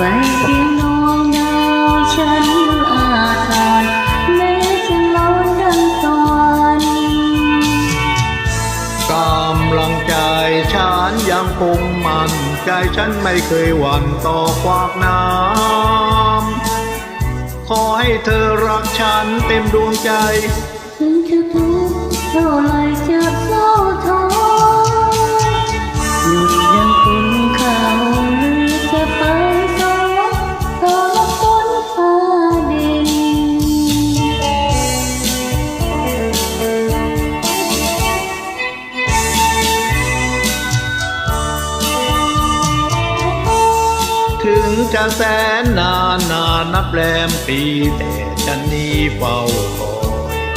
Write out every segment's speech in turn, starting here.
ไลเพียงมองหน้าฉันอาทรแม้จะล้นดังตอนกำลังใจฉันยังคงมั่นใจฉันไม่เคยหวั่นต่อความน้ำขอให้เธอรักฉันเต็มดวงใจ ถึงเจะแสนนานนานนับแรมปีแต่ฉันนี้เฝ้าคอย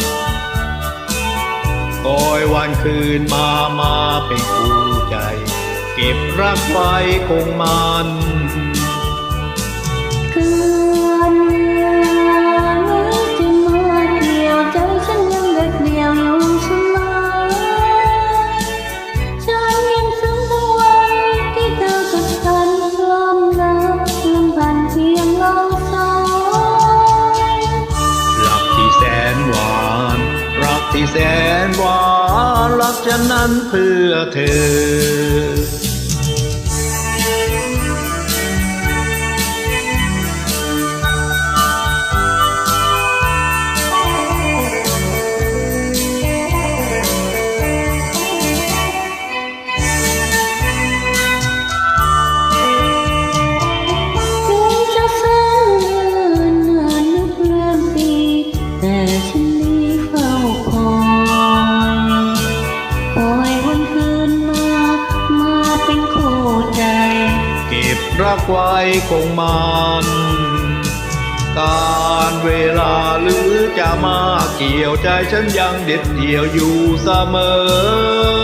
คอยวันคืนมามาเป็นคู่ใจ เก็บรักไว้คงมัน แสนหวานรักฉันนั้นเพื่อเธอ รักไว้คงมันการเวลาหรือจะมาเกี่ยวใจฉันยังเด็ดเดี่ยวอยู่เสมอ